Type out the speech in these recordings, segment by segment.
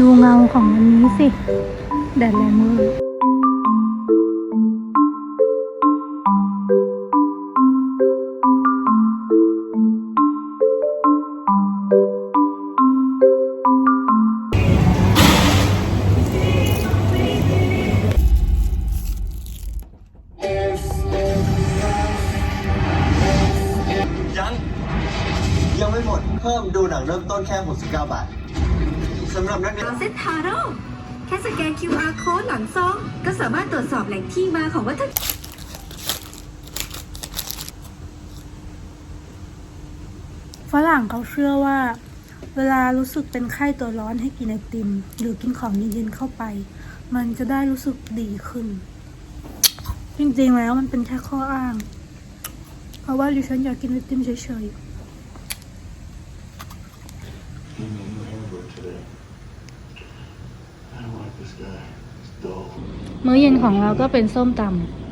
ดูเงาของอันนี้สิ แดดแรงมากยัง ยังไม่หมด เพิ่มดูหนังเริ่มต้นแค่ 69 บาท สำหรับนักเรียนเซ็ตทาโร่แค่สแกน QR code หลังซอง ก็สามารถตรวจสอบแหล่งที่มาของวัตถุฝรั่งเขาเชื่อว่า เวลารู้สึกเป็นไข้ตัวร้อนให้กินไอติม หรือกินของเย็นๆเข้าไป มันจะได้รู้สึกดีขึ้น จริงๆแล้วมันเป็นแค่ข้ออ้าง เพราะว่าดิฉันอยากกินไอติมเฉย Give มื้อเย็นของเราก็เป็นส้มตำ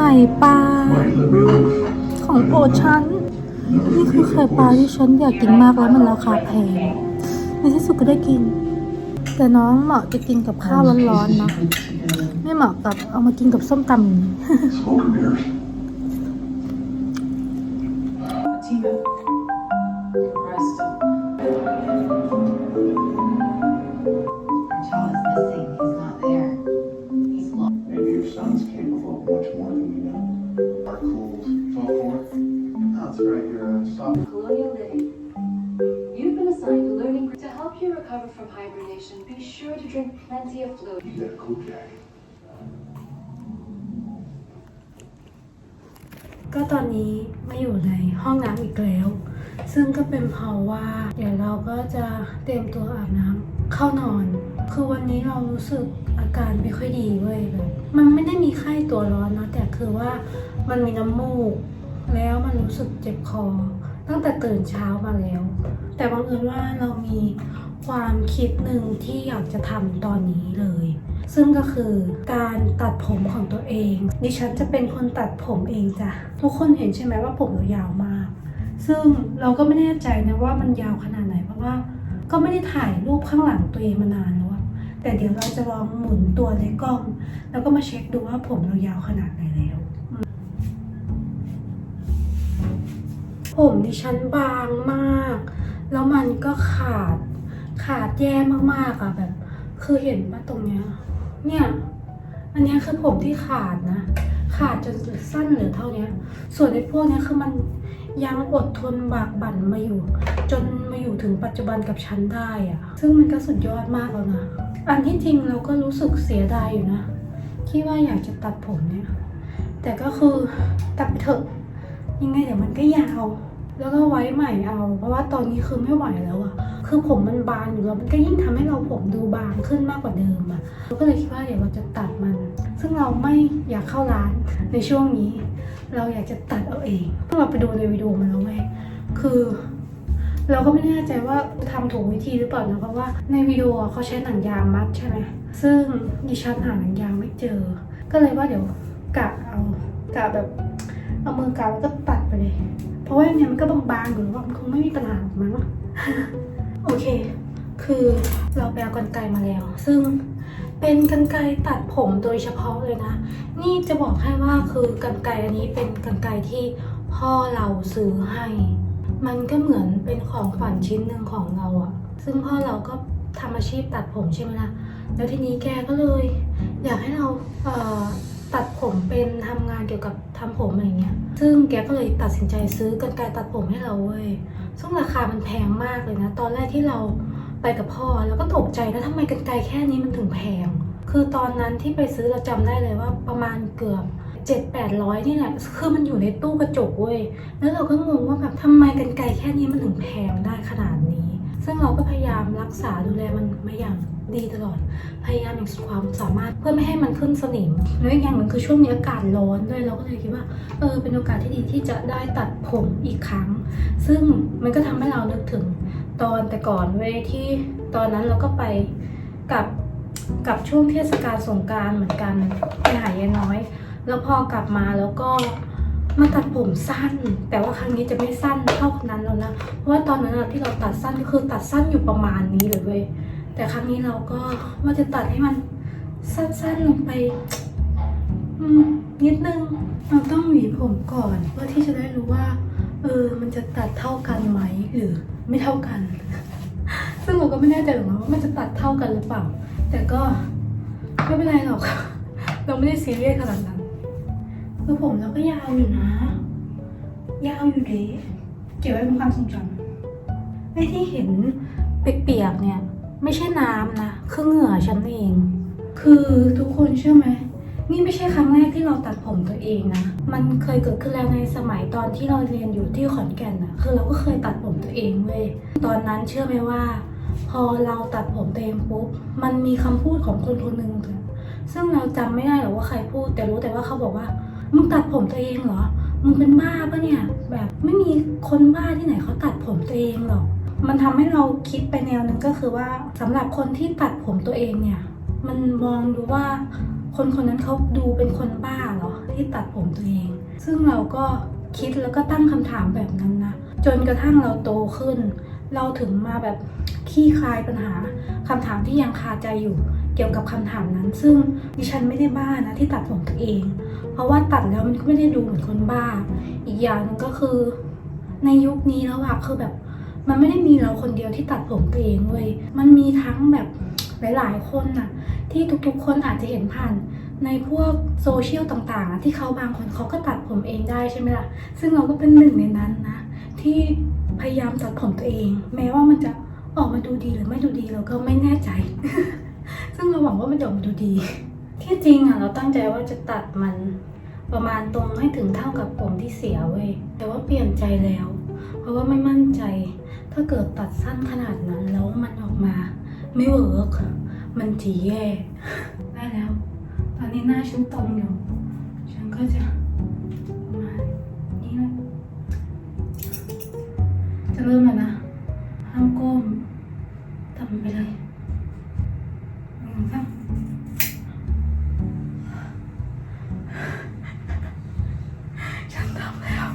ข่ปลาของโปรดฉัน นี่คือไข่ปลาที่ฉันอยากกินมากแล้วมันราคาแพงในที่สุดก็ได้กิน แต่น้องเหมาะจะกินกับข้าวร้อนๆนะ ไม่เหมาะกับเอามากินกับส้มตำ recover from hibernation. Be sure to drink plenty of fluid. You got a cool jacket. ก็ตอนนี้มาอยู่ในห้องน้ำอีกแล้ว ซึ่งก็เป็นเพราะว่า เดี๋ยวเราก็จะเตรียมตัวอาบน้ำเข้านอน คือวันนี้เรารู้สึกอาการไม่ค่อยดีเว้ยแบบมันไม่ได้มีไข้ตัวร้อนนะแต่คือว่ามันมีน้ำมูก แล้วมันรู้สึกเจ็บคอ ตั้งแต่ตื่นเช้ามาแล้ว แต่บังเอิญว่าเรามีความคิดหนึ่งที่อยากจะทำตอนนี้เลย ซึ่งก็คือการตัดผมของตัวเอง ดิฉันจะเป็นคนตัดผมเองจ้ะ ทุกคนเห็นใช่ไหมว่าผมเรายาวมาก ซึ่งเราก็ไม่แน่ใจนะว่ามันยาวขนาดไหนเพราะว่า ก็ไม่ได้ถ่ายรูปข้างหลังตัวเองมานานแล้วแต่เดี๋ยวเราจะลองหมุนตัวในกล้อง แล้วก็มาเช็คดูว่าผมเรายาวขนาดไหนแล้ว ผมดิฉันบางมาก แล้วมันก็ขาดขาดแย่มากๆอะแบบ คือเห็นว่าตรงเนี้ย เนี่ย อันเนี้ยคือผมที่ขาดนะ ขาดจนสั้นเหลือเท่านี้ส่วนในพวกเนี้ยคือมันยังอดทนบากบั่นมาอยู่ จนมาอยู่ถึงปัจจุบันกับฉันได้อะซึ่งมันก็สุดยอดมากแล้วนะ อันที่จริงเราก็รู้สึกเสียดายอยู่นะที่ว่าอยากจะตัดผมเนี่ย แต่ก็คือตัดไปเถอะยังไงเดี๋ยวมันก็ยาว แล้วก็ไว้ใหม่เอา เพราะว่าตอนนี้คือไม่ไหวแล้วอะคือผมมันบางอยู่แล้วมันก็ยิ่งทำให้เราผมดูบางขึ้นมากกว่าเดิมอะเราก็เลยคิดว่าเดี๋ยวเราจะตัดมัน ซึ่งเราไม่อยากเข้าร้านในช่วงนี้ เราอยากจะตัดเอาเองเราไปดูในวิดีโอมาแล้วไงคือ เราก็ไม่แน่ใจว่าทำถูกวิธีหรือเปล่านะเพราะว่าในวิดีโอเขาใช้หนังยางมัดใช่ไหมซึ่งดิฉันหาหนังยางไม่เจอ ก็เลยว่าเดี๋ยวกะเอากะแบบเอามือกะแล้วก็ตัดไปเลย ราะว่าอย่างเนี้ยมันก็บางๆอยู่วอะมันคงไม่มีปัญหาหรอกมั้งโอเค คือเราไปเอากันไกรมาแล้ว ซึ่งเป็นกันไกรตัดผมโดยเฉพาะเลยนะ นี่จะบอกให้ว่าคือกันไกรอันนี้เป็นกันไกรที่พ่อเราซื้อให้ มันก็เหมือนเป็นของขวัญชิ้นหนึ่งของเราอะซึ่งพ่อเราก็ทำอาชีพตัดผมใช่ไหมล่ะ แล้วทีนี้แกก็เลย อยากให้เราเอ่อ ตัดผมเป็นทำงานเกี่ยวกับทำผมอะไรเงี้ย ซึ่งแกก็เลยตัดสินใจซื้อกันไกรตัดผมให้เราเว้ย ซึ่งราคามันแพงมากเลยนะ ตอนแรกที่เราไปกับพ่อเราก็ตกใจนะทำไมกันไกรแค่นี้มันถึงแพง คือตอนนั้นที่ไปซื้อเราจำได้เลยว่าประมาณเกือบเจ็ดแปดร้อยนี่แหละ คือมันอยู่ในตู้กระจกเว้ย แล้วเราก็งงว่าแบบทำไมกันไกรแค่นี้มันถึงแพงได้ขนาดนี้ ซึ่งเราก็พยายามรักษาดูแลมันมาอย่าง ดีตลอด พยายามอย่างสุดความสามารถเพื่อไม่ให้มันขึ้นสนิม แล้วอีกอย่างหนึ่งคือช่วงนี้อากาศร้อนด้วยเราก็เลยคิดว่า เออ เป็นโอกาสที่ดีที่จะได้ตัดผมอีกครั้ง ซึ่งมันก็ทำให้เรานึกถึงตอนแต่ก่อนเว้ยที่ตอนนั้นเราก็ไปกับกับช่วงเทศกาลสงการเหมือนกันไปหายายน้อย แล้วพอกลับมาแล้วก็มาตัดผมสั้น แต่ว่าครั้งนี้จะไม่สั้นเท่านั้นแล้วนะ เพราะว่าตอนนั้นที่เราตัดสั้นก็คือตัดสั้นอยู่ประมาณนี้เลยเว้ย แต่ครั้งนี้เราก็ว่าจะตัดให้มันสั้นๆลงไปนิดนึง เราต้องหวีผมก่อนเพื่อที่จะได้รู้ว่า เออ มันจะตัดเท่ากันไหมหรือไม่เท่ากัน ซึ่งเราก็ไม่แน่ใจหรอกนะว่ามันจะตัดเท่ากันหรือเปล่า แต่ก็ไม่เป็นไรหรอกเราไม่ได้ซีเรียสขนาดนั้นคือผมเราก็ยาวอยู่นะ ยาวอยู่เด้เก็บไว้เป็นความทรงจำไอ้ที่เห็นเปียกๆเนี่ย ไม่ใช่น้ำนะ คือเหงื่อฉันเอง คือทุกคนเชื่อไหม นี่ไม่ใช่ครั้งแรกที่เราตัดผมตัวเองนะ มันเคยเกิดขึ้นแล้วในสมัยตอนที่เราเรียนอยู่ที่ขอนแก่นนะคือเราก็เคยตัดผมตัวเองเว้ย ตอนนั้นเชื่อไหมว่า พอเราตัดผมตัวเองปุ๊บ มันมีคำพูดของคนคนหนึ่งซึ่งเราจำไม่ได้หรอกว่าใครพูด แต่รู้แต่ว่าเขาบอกว่า มึงตัดผมตัวเองเหรอ มึงเป็นบ้าปะเนี่ย แบบไม่มีคนบ้าที่ไหนเขาตัดผมตัวเองหรอก มันทำให้เราคิดไปแนวนึงก็คือว่าสำหรับคนที่ตัดผมตัวเองเนี่ย มันมองดูว่าคนคนนั้นเขาดูเป็นคนบ้าเหรอที่ตัดผมตัวเอง ซึ่งเราก็คิดแล้วก็ตั้งคำถามแบบนั้นนะ จนกระทั่งเราโตขึ้น เราถึงมาแบบขี้คลายปัญหาคำถามที่ยังคาใจอยู่เกี่ยวกับคำถามนั้น ซึ่งดิฉันไม่ได้บ้านะที่ตัดผมตัวเอง เพราะว่าตัดแล้วมันก็ไม่ได้ดูเหมือนคนบ้า อีกอย่างนึงก็คือในยุคนี้แล้วอะคือแบบ มันไม่ได้มีเราคนเดียวที่ตัดผมตัวเองเว้ยมันมีทั้งแบบหลายๆคนน่ะ ที่ทุกๆคนอาจจะเห็นผ่านในพวกโซเชียลต่างๆอะที่เขาบางคนเขาก็ตัดผมเองได้ใช่ไหมล่ะ ซึ่งเราก็เป็นหนึ่งในนั้นนะ ที่พยายามตัดผมตัวเอง แม้ว่ามันจะออกมาดูดีหรือไม่ดูดีเราก็ไม่แน่ใจ ซึ่งเราหวังว่ามันจะออกมาดูดี ที่จริงอะเราตั้งใจว่าจะตัดมันประมาณตรงให้ถึงเท่ากับผมที่เสียเว้ยแต่ว่าเปลี่ยนใจแล้ว เพราะว่าไม่มั่นใจ ถ้าเกิดตัดสั้นขนาดนั้นแล้วมันออกมา ไม่เวิร์กมันจีแย่ได้แล้ว ตอนนี้หน้าฉันตรงอยู่ ฉันก็จะประมาณนี้นะจะเริ่มแล้วนะห้ามก้มทำไปเลยฉันทำแล้ว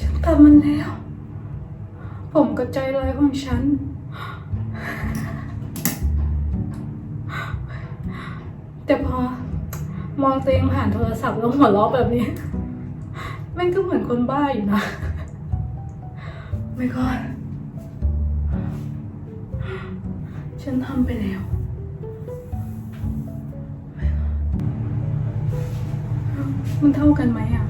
ฉันทำมันแล้ว ผมกับใจร้ายของฉัน แต่พอมองตัวเองผ่านโทรศัพท์แล้วหัวเราะแบบนี้แม่งก็เหมือนคนบ้าอยู่นะ ไม่ก็ฉันทำไปแล้วมันเท่ากันไหมอะ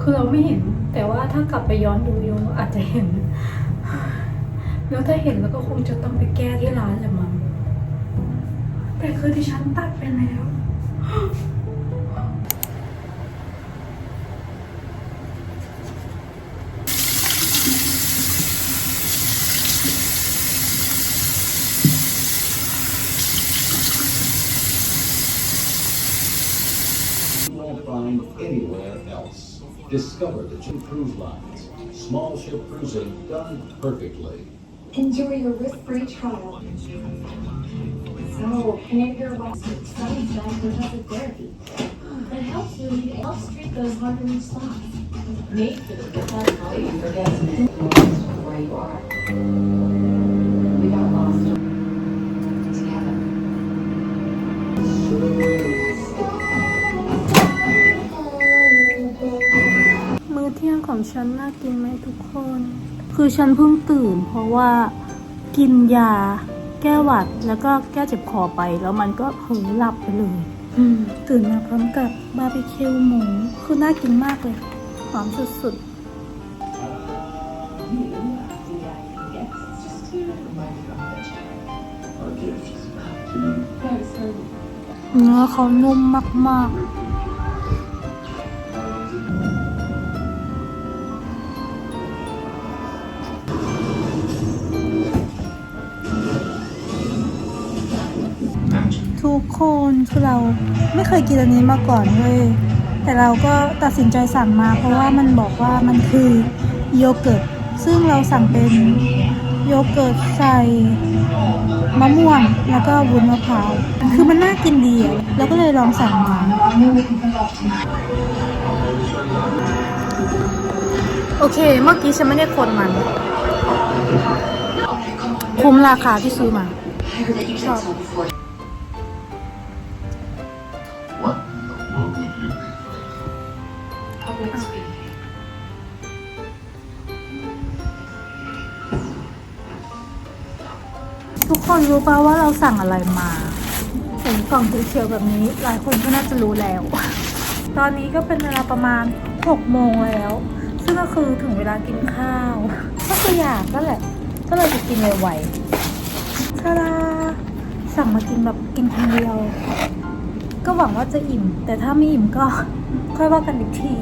คือเราไม่เห็น แต่ว่าถ้ากลับไปย้อนดูวิวเราอาจจะเห็น แล้วถ้าเห็นแล้วก็คงจะต้องไปแก้ที่ร้านแหละมั้งแต่คือที่ฉันตัดไปแล้ว Thiscover the two cruise lines. Small ship cruising done perfectly. Enjoy your risk-free trial. So, Commander Ross excited by progressive therapy. It helps you leave off street those hard to reach spots. Make sure that how you forget to influence where you are. We got lost. Together. มื้อเที่ยงของฉันน่ากินไหมทุกคน คือฉันเพิ่งตื่น เพราะว่ากินยาแก้หวัดแล้วก็แก้เจ็บคอไป แล้วมันก็เผลอหลับไปเลยอืมตื่นมาพร้อมกับบาร์บีคิวหมู คือน่ากินมากเลยหอมสุดๆเนื้อเขานุ่มมากๆ คนคือเราไม่เคยกินอันนี้มาก่อนเลยแต่เราก็ตัดสินใจสั่งมา เพราะว่ามันบอกว่ามันคือโยเกิร์ตซึ่งเราสั่งเป็นโยเกิร์ตใส่มะม่วงแล้วก็วุ้นมะพร้าวคือมันน่ากินดีอะเราก็เลยลองสั่งมาโอเค เมื่อกี้ฉันไม่ได้คนมัน คุ้มราคาที่ซื้อมาชอบ ทุกคนรู้ป่าว่าเราสั่งอะไรมาเห็นกล่องสีเขียวแบบนี้ หลายคนก็น่าจะรู้แล้ว ตอนนี้ก็เป็นเวลาประมาณ 6 โมงแล้ว ซึ่งก็คือถึงเวลากินข้าว ก็คืออยากก็แหละ ก็เลยจะกินไวๆชาดาสั่งมากินแบบกินคนเดียว ก็หวังว่าจะอิ่ม แต่ถ้าไม่อิ่มก็ค่อยว่ากันอีกที